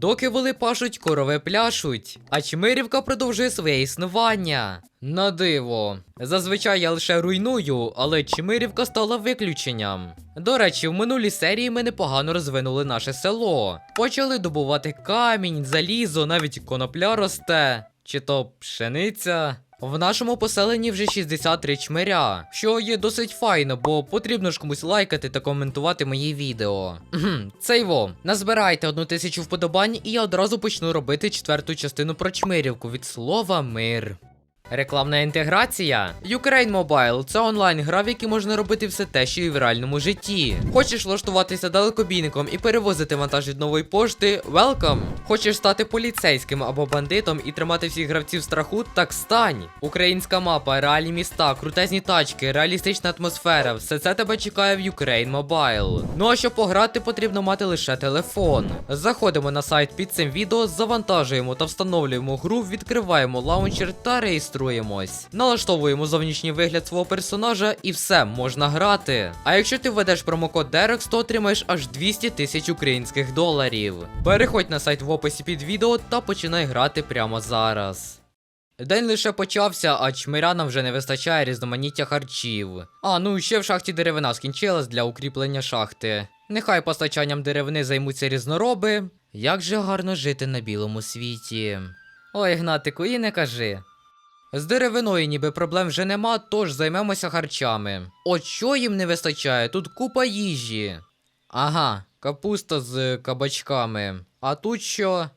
Доки воли пашуть, корови пляшуть, а Чмирівка продовжує своє існування. На диво. Зазвичай я лише руйную, але Чмирівка стала виключенням. До речі, в минулій серії ми непогано розвинули наше село. Почали добувати камінь, залізо, навіть конопля росте, чи то пшениця. В нашому поселенні вже 63 чмиря, що є досить файно, бо потрібно ж комусь лайкати та коментувати мої відео. Цей Це йво. Назбирайте одну тисячу вподобань, і я одразу почну робити четверту частину про чмирівку від слова мир. Рекламна інтеграція. Ukraine Mobile – це онлайн-гра, в якій можна робити все те, що і в реальному житті. Хочеш влаштуватися далекобійником і перевозити вантаж від нової пошти? Welcome! Хочеш стати поліцейським або бандитом і тримати всіх гравців страху? Так стань! Українська мапа, реальні міста, крутезні тачки, реалістична атмосфера все це тебе чекає в Ukraine Mobile. Ну а щоб пограти, потрібно мати лише телефон. Заходимо на сайт під цим відео, завантажуємо та встановлюємо гру, відкриваємо лаунчер та реєструємось. Налаштовуємо зовнішній вигляд свого персонажа і все, можна грати. А якщо ти введеш промокод DEREX, то отримаєш аж 200 тисяч українських доларів. Переходь на сайт в описі під відео та починай грати прямо зараз. День лише почався, а чмирянам вже не вистачає різноманіття харчів. А, ну і ще в шахті деревина скінчилась для укріплення шахти. Нехай постачанням деревини займуться різнороби. Як же гарно жити на білому світі. Ой, Гнатику, і не кажи. З деревиною ніби проблем вже нема, тож займемося харчами. От що їм не вистачає? Тут купа їжі. Ага, капуста з кабачками. А тут що?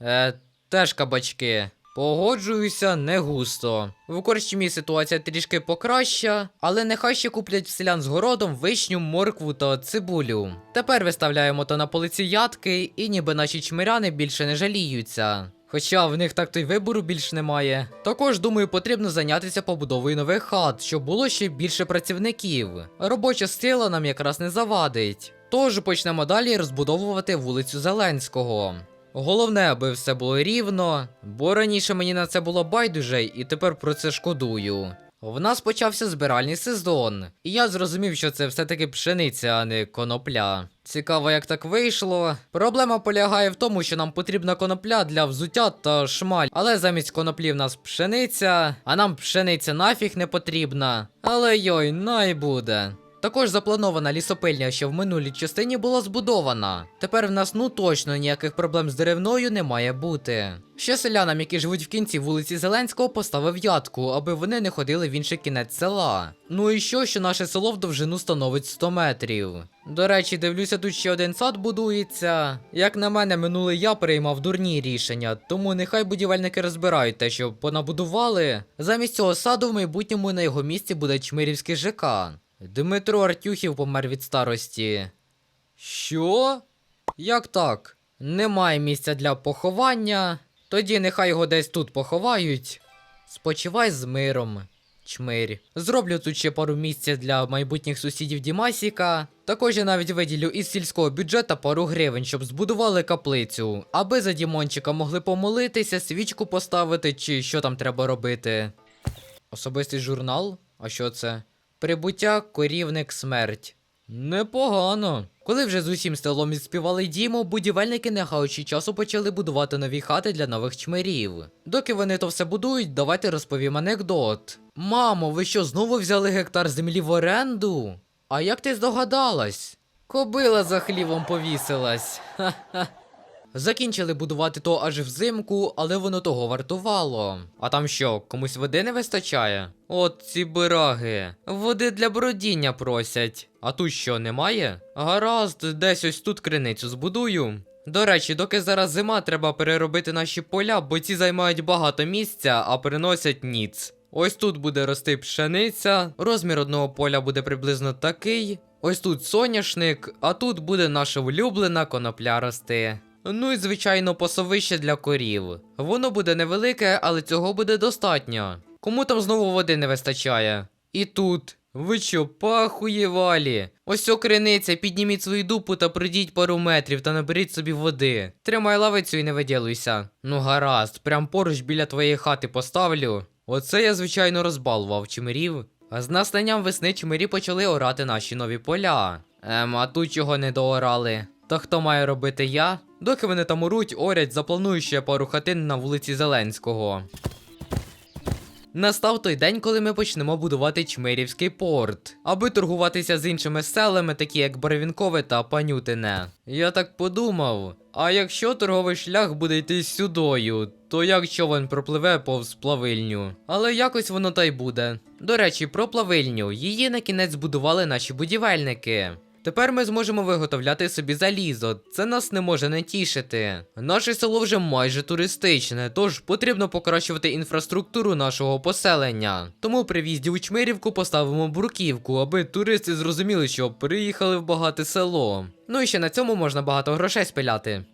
Е, теж кабачки. Погоджуюся не густо. В корчмі ситуація трішки покраща, але нехай ще куплять селян з городом вишню, моркву та цибулю. Тепер виставляємо то на полиці ядки, і ніби наші чмиряни більше не жаліються. Хоча в них так то й вибору більш немає. Також думаю, потрібно зайнятися побудовою нових хат, щоб було ще більше працівників. Робоча сила нам якраз не завадить. Тож почнемо далі розбудовувати вулицю Зеленського. Головне, аби все було рівно, бо раніше мені на це було байдуже, і тепер про це шкодую. В нас почався збиральний сезон, і я зрозумів, що це все-таки пшениця, а не конопля. Цікаво, як так вийшло. Проблема полягає в тому, що нам потрібна конопля для взуття та шмаль, але замість коноплі в нас пшениця, а нам пшениця нафіг не потрібна. Але йой, най буде. Також запланована лісопильня, що в минулій частині була збудована. Тепер в нас ну точно ніяких проблем з деревною не має бути. Ще селянам, які живуть в кінці вулиці Зеленського, поставив ядку, аби вони не ходили в інший кінець села. Ну і що, що наше село в довжину становить 100 метрів. До речі, дивлюся, тут ще один сад будується. Як на мене, минулий я приймав дурні рішення, тому нехай будівельники розбирають те, що понабудували. Замість цього саду в майбутньому на його місці буде Чмирівський ЖК. Дмитро Артюхів помер від старості. Що? Як так? Немає місця для поховання. Тоді нехай його десь тут поховають. Спочивай з миром, чмирь. Зроблю тут ще пару місця для майбутніх сусідів Дімасіка. Також я навіть виділю із сільського бюджету пару гривень, щоб збудували каплицю, аби за Дімончика могли помолитися, свічку поставити чи що там треба робити. Особистий журнал? А що це? Прибуття, корівник, смерть. Непогано. Коли вже з усім селом відспівали діму, будівельники, не гаючи часу, почали будувати нові хати для нових чмирів. Доки вони то все будують, давайте розповім анекдот. Мамо, ви що, знову взяли гектар землі в оренду? А як ти здогадалась? Кобила за хлівом повісилась. Ха-ха. Закінчили будувати то аж взимку, але воно того вартувало. А там що, комусь води не вистачає? От ці бираги. Води для бродіння просять. А тут що, немає? Гаразд, десь ось тут криницю збудую. До речі, доки зараз зима, треба переробити наші поля, бо ці займають багато місця, а приносять ніц. Ось тут буде рости пшениця, розмір одного поля буде приблизно такий. Ось тут соняшник, а тут буде наша улюблена конопля рости. Ну і звичайно пасовище для корів. Воно буде невелике, але цього буде достатньо. Кому там знову води не вистачає? І тут. Ви що, пахуєвалі? Ось о криниця, підніміть свою дупу та пройдіть пару метрів та наберіть собі води. Тримай лавицю і не виділуйся. Ну гаразд, прям поруч біля твоєї хати поставлю. Оце я, звичайно, розбалував чимирів. А з настанням весни чмирі почали орати наші нові поля. Ем, а тут чого не доорали? То хто має робити я? Доки вони там уруть, орять, запланую ще пару хатин на вулиці Зеленського. Настав той день, коли ми почнемо будувати Чмирівський порт, аби торгуватися з іншими селами, такі як Барвінкове та Панютине. Я так подумав: а якщо торговий шлях буде йти сюдою, то як човен пропливе повз плавильню? Але якось воно та й буде. До речі, про плавильню її на кінець збудували наші будівельники. Тепер ми зможемо виготовляти собі залізо. Це нас не може не тішити. Наше село вже майже туристичне, тож потрібно покращувати інфраструктуру нашого поселення. Тому при в'їзді у Чмирівку поставимо бурківку, аби туристи зрозуміли, що приїхали в багате село. Ну і ще на цьому можна багато грошей спиляти.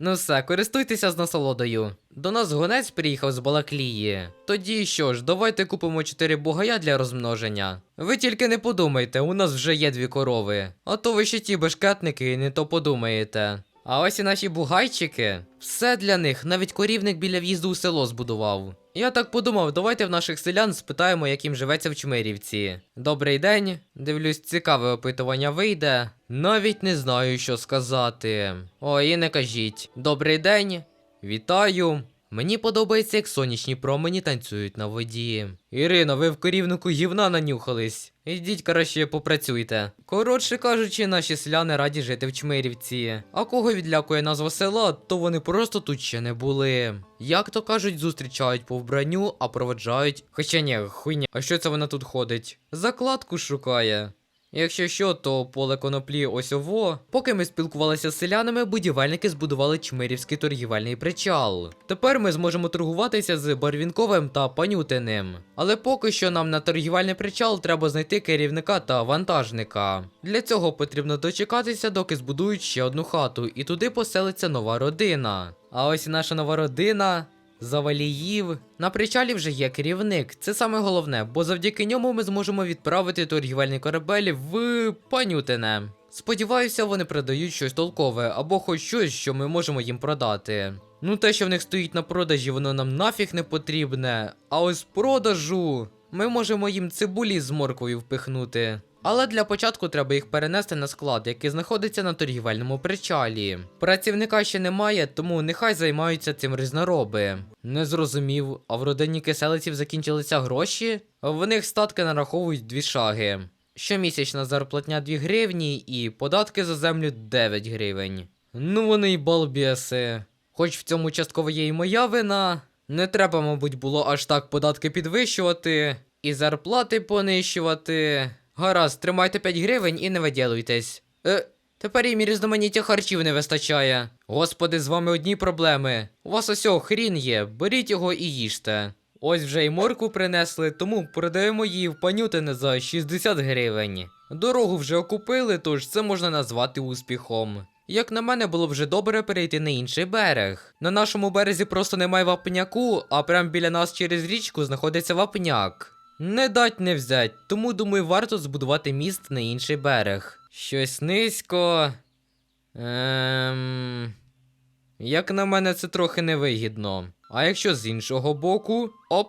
Ну все, користуйтеся з насолодою. До нас гонець приїхав з Балаклії. Тоді що ж, давайте купимо 4 бугая для розмноження. Ви тільки не подумайте, у нас вже є дві корови. А то ви ще ті бешкетники і не то подумаєте. А ось і наші бугайчики. Все для них, навіть корівник біля в'їзду у село збудував. Я так подумав, давайте в наших селян спитаємо, як їм живеться в Чмирівці. Добрий день. Дивлюсь, цікаве опитування вийде. Навіть не знаю, що сказати. Ой, і не кажіть. Добрий день. Вітаю. Мені подобається, як сонячні промені танцюють на воді. Ірино, ви в корівнику гівна нанюхались. Ідіть краще попрацюйте. Коротше кажучи, наші селяни раді жити в Чмирівці. А кого відлякує назва села, то вони просто тут ще не були. Як то кажуть, зустрічають по вбранню, а проведжають. Хоча ні, хуйня, а що це вона тут ходить? Закладку шукає. Якщо що, то поле коноплі ось ово. Поки ми спілкувалися з селянами, будівельники збудували Чмирівський торгівельний причал. Тепер ми зможемо торгуватися з Барвінковим та Панютиним. Але поки що нам на торгівельний причал треба знайти керівника та вантажника. Для цього потрібно дочекатися, доки збудують ще одну хату, і туди поселиться нова родина. А ось і наша нова родина. Заваліїв. На причалі вже є керівник. Це саме головне, бо завдяки ньому ми зможемо відправити торгівельний корабель в Панютине. Сподіваюся, вони продають щось толкове або хоч щось, що ми можемо їм продати. Ну, те, що в них стоїть на продажі, воно нам нафіг не потрібне. А ось продажу ми можемо їм цибулі з морквою впихнути. Але для початку треба їх перенести на склад, який знаходиться на торгівельному причалі. Працівника ще немає, тому нехай займаються цим різнароби. Не зрозумів, а в родині киселиців закінчилися гроші? В них статки нараховують дві шаги. Щомісячна зарплатня 2 гривні і податки за землю 9 гривень. Ну вони й балбєси. Хоч в цьому частково є і моя вина. Не треба, мабуть, було аж так податки підвищувати і зарплати понищувати. Гаразд, тримайте 5 гривень і не виділуйтесь. Е, тепер їм і різноманіття харчів не вистачає. Господи, з вами одні проблеми. У вас ось хрін є, беріть його і їжте. Ось вже й морку принесли, тому продаємо її в панютине за 60 гривень. Дорогу вже окупили, тож це можна назвати успіхом. Як на мене, було вже добре перейти на інший берег. На нашому березі просто немає вапняку, а прямо біля нас через річку знаходиться вапняк. Не дать не взять, тому думаю, варто збудувати міст на інший берег. Щось низько. Ем... Як на мене, це трохи невигідно. А якщо з іншого боку. Оп!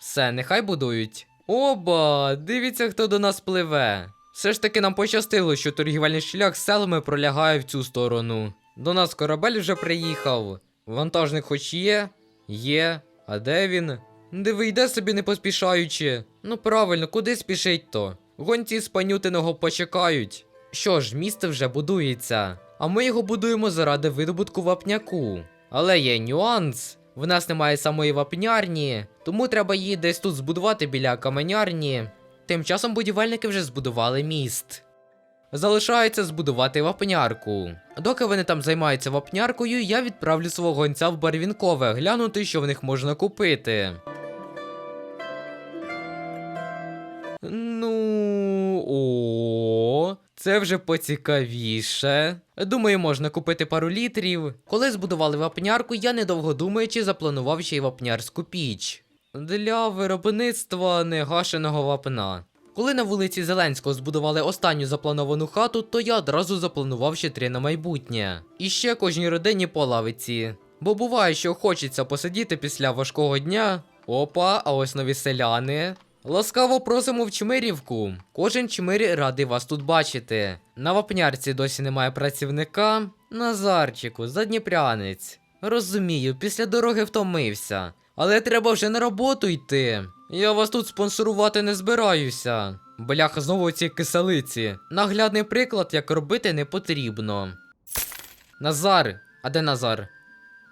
Все, нехай будують. Оба! Дивіться, хто до нас пливе. Все ж таки нам пощастило, що торгівельний шлях з селами пролягає в цю сторону. До нас корабель вже приїхав. Вантажник хоч є? Є. А де він? Диви, йде собі не поспішаючи. Ну правильно, куди спішить то? Гонці з панютиного почекають. Що ж, місто вже будується, а ми його будуємо заради видобутку вапняку. Але є нюанс. В нас немає самої вапнярні, тому треба її десь тут збудувати біля каменярні. Тим часом будівельники вже збудували міст. Залишається збудувати вапнярку. Доки вони там займаються вапняркою, я відправлю свого гонця в Барвінкове глянути, що в них можна купити. О, це вже поцікавіше. Думаю, можна купити пару літрів. Коли збудували вапнярку, я недовго думаючи запланував ще й вапнярську піч для виробництва негашеного вапна. Коли на вулиці Зеленського збудували останню заплановану хату, то я одразу запланував ще три на майбутнє. І ще кожній родині по лавиці. Бо буває, що хочеться посидіти після важкого дня, Опа, а ось нові селяни. Ласкаво просимо в Чмирівку. Кожен чмир радий вас тут бачити. На вапнярці досі немає працівника. Назарчику, задніпрянець. Розумію, після дороги втомився. Але треба вже на роботу йти. Я вас тут спонсорувати не збираюся. Бляха, знову ці киселиці. Наглядний приклад, як робити не потрібно. Назар, а де Назар?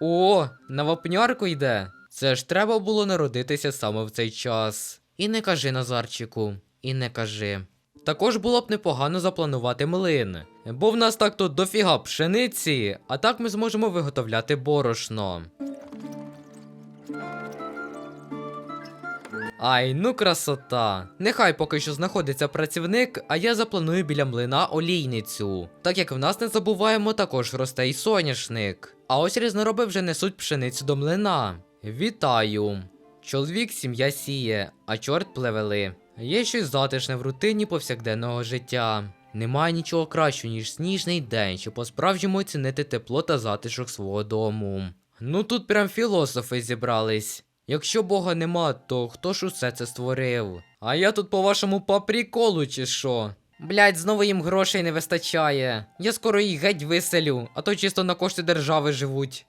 О, на вапнярку йде. Це ж треба було народитися саме в цей час. І не кажи, Назарчику, і не кажи. Також було б непогано запланувати млин, бо в нас так тут дофіга пшениці, а так ми зможемо виготовляти борошно. Ай, ну красота. Нехай поки що знаходиться працівник, а я запланую біля млина олійницю. Так як в нас не забуваємо, також росте й соняшник. А ось різнороби вже несуть пшеницю до млина. Вітаю! Чоловік сім'я сіє, а чорт плевели. Є щось затишне в рутині повсякденного життя. Немає нічого кращого, ніж сніжний день, щоб по-справжньому оцінити тепло та затишок свого дому. Ну тут прям філософи зібрались. Якщо Бога нема, то хто ж усе це створив? А я тут по приколу чи що? Блять, знову їм грошей не вистачає. Я скоро їх геть виселю, а то чисто на кошти держави живуть.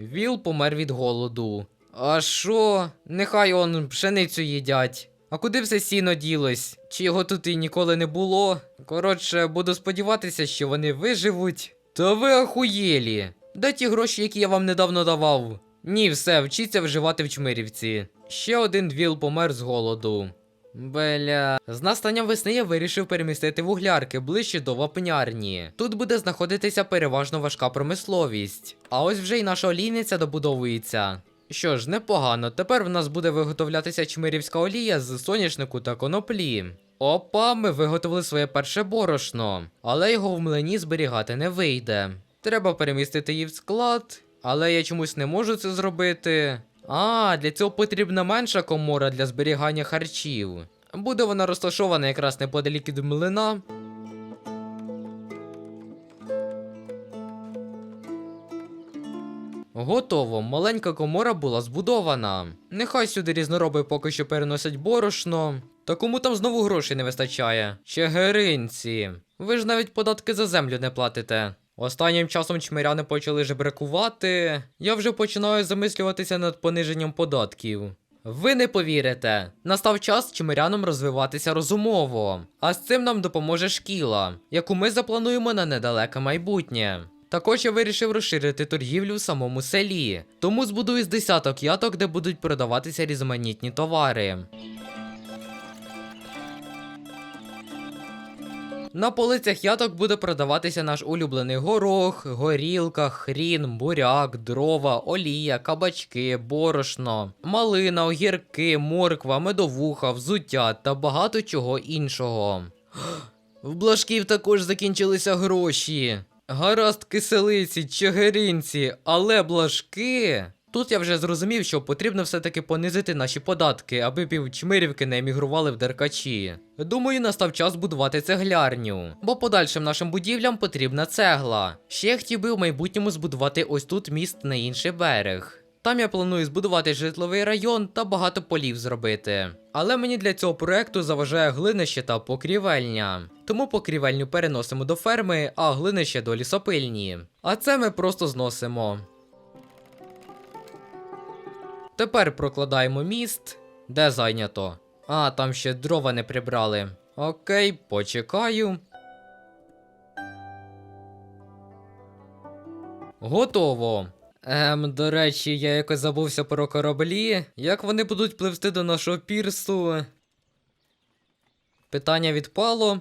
Віл помер від голоду. А що? Нехай он пшеницю їдять. А куди все сіно ділось? Чи його тут і ніколи не було? Коротше, буду сподіватися, що вони виживуть. Та ви ахуєлі. Де ті гроші, які я вам недавно давав? Ні, все, вчіться вживати в чмирівці. Ще один віл помер з голоду. Бля. З настанням весни я вирішив перемістити вуглярки ближче до вапнярні. Тут буде знаходитися переважно важка промисловість. А ось вже й наша олійниця добудовується. Що ж, непогано, тепер в нас буде виготовлятися чмирівська олія з соняшнику та коноплі. Опа, ми виготовили своє перше борошно, але його в млині зберігати не вийде. Треба перемістити її в склад, але я чомусь не можу це зробити. А, для цього потрібна менша комора для зберігання харчів. Буде вона розташована якраз неподалік від млина. Готово, маленька комора була збудована. Нехай сюди різнороби поки що переносять борошно. Та кому там знову грошей не вистачає? Чигиринці. Ви ж навіть податки за землю не платите. Останнім часом чмиряни почали жебракувати. Я вже починаю замислюватися над пониженням податків. Ви не повірите, настав час чимирянам розвиватися розумово, а з цим нам допоможе шкіла, яку ми заплануємо на недалеке майбутнє. Також я вирішив розширити торгівлю в самому селі, тому збудую з десяток яток, де будуть продаватися різноманітні товари. На полицях яток буде продаватися наш улюблений горох, горілка, хрін, буряк, дрова, олія, кабачки, борошно, малина, огірки, морква, медовуха, взуття та багато чого іншого. В блажків також закінчилися гроші. Гаразд киселиці, чигиринці, але блажки. Тут я вже зрозумів, що потрібно все-таки понизити наші податки, аби півчмирівки не емігрували в деркачі. Думаю, настав час будувати цеглярню, бо подальшим нашим будівлям потрібна цегла. Ще я хотів би в майбутньому збудувати ось тут міст на інший берег. Там я планую збудувати житловий район та багато полів зробити. Але мені для цього проекту заважає глинище та покрівельня. Тому покрівельню переносимо до ферми, а глинище до лісопильні. А це ми просто зносимо. Тепер прокладаємо міст. Де зайнято? А, там ще дрова не прибрали. Окей, почекаю. Готово. Ем, до речі, я якось забувся про кораблі. Як вони будуть пливти до нашого пірсу? Питання відпало.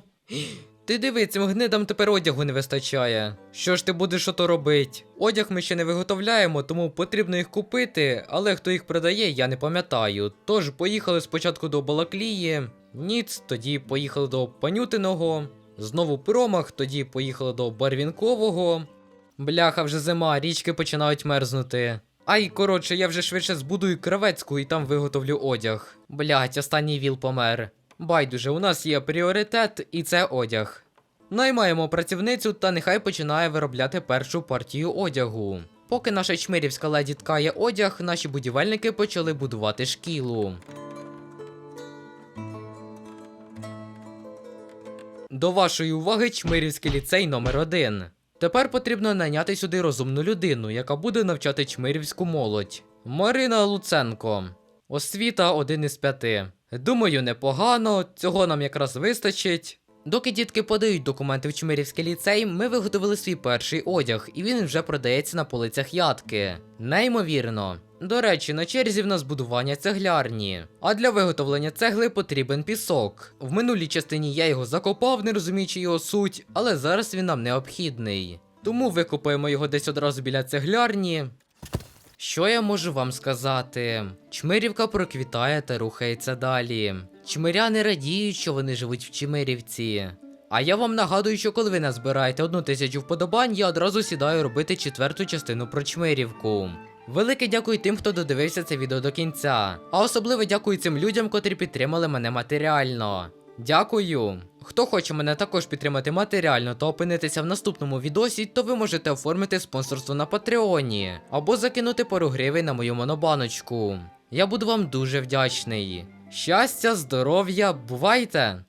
Ти диви, цим гнидам тепер одягу не вистачає. Що ж ти будеш ото робить? Одяг ми ще не виготовляємо, тому потрібно їх купити, але хто їх продає, я не пам'ятаю. Тож поїхали спочатку до Балаклії, Ніц, тоді поїхали до Панютиного, знову промах, тоді поїхали до Барвінкового. Бляха, вже зима, річки починають мерзнути. Ай, коротше, я вже швидше збудую кравецьку і там виготовлю одяг. Блять, останній віл помер. Байдуже, у нас є пріоритет, і це одяг. Наймаємо працівницю та нехай починає виробляти першу партію одягу. Поки наша чмирівська леді ткає одяг, наші будівельники почали будувати шкілу. До вашої уваги Чмирівський ліцей номер 1 Тепер потрібно найняти сюди розумну людину, яка буде навчати чмирівську молодь. Марина Луценко. Освіта один із п'яти. Думаю, непогано, цього нам якраз вистачить. Доки дітки подають документи в Чмирівський ліцей, ми виготовили свій перший одяг, і він вже продається на полицях ядки. Неймовірно. До речі, на черзі в нас будування цеглярні. А для виготовлення цегли потрібен пісок. В минулій частині я його закопав, не розуміючи його суть, але зараз він нам необхідний. Тому викопаємо його десь одразу біля цеглярні. Що я можу вам сказати? Чмирівка проквітає та рухається далі. Чмиряни радіють, що вони живуть в Чмирівці. А я вам нагадую, що коли ви назбираєте одну тисячу вподобань, я одразу сідаю робити четверту частину про Чмирівку. Велике дякую тим, хто додивився це відео до кінця. А особливо дякую цим людям, котрі підтримали мене матеріально. Дякую. Хто хоче мене також підтримати матеріально та опинитися в наступному відосі, то ви можете оформити спонсорство на Патреоні або закинути пару гривень на мою монобаночку. Я буду вам дуже вдячний. Щастя, здоров'я, бувайте!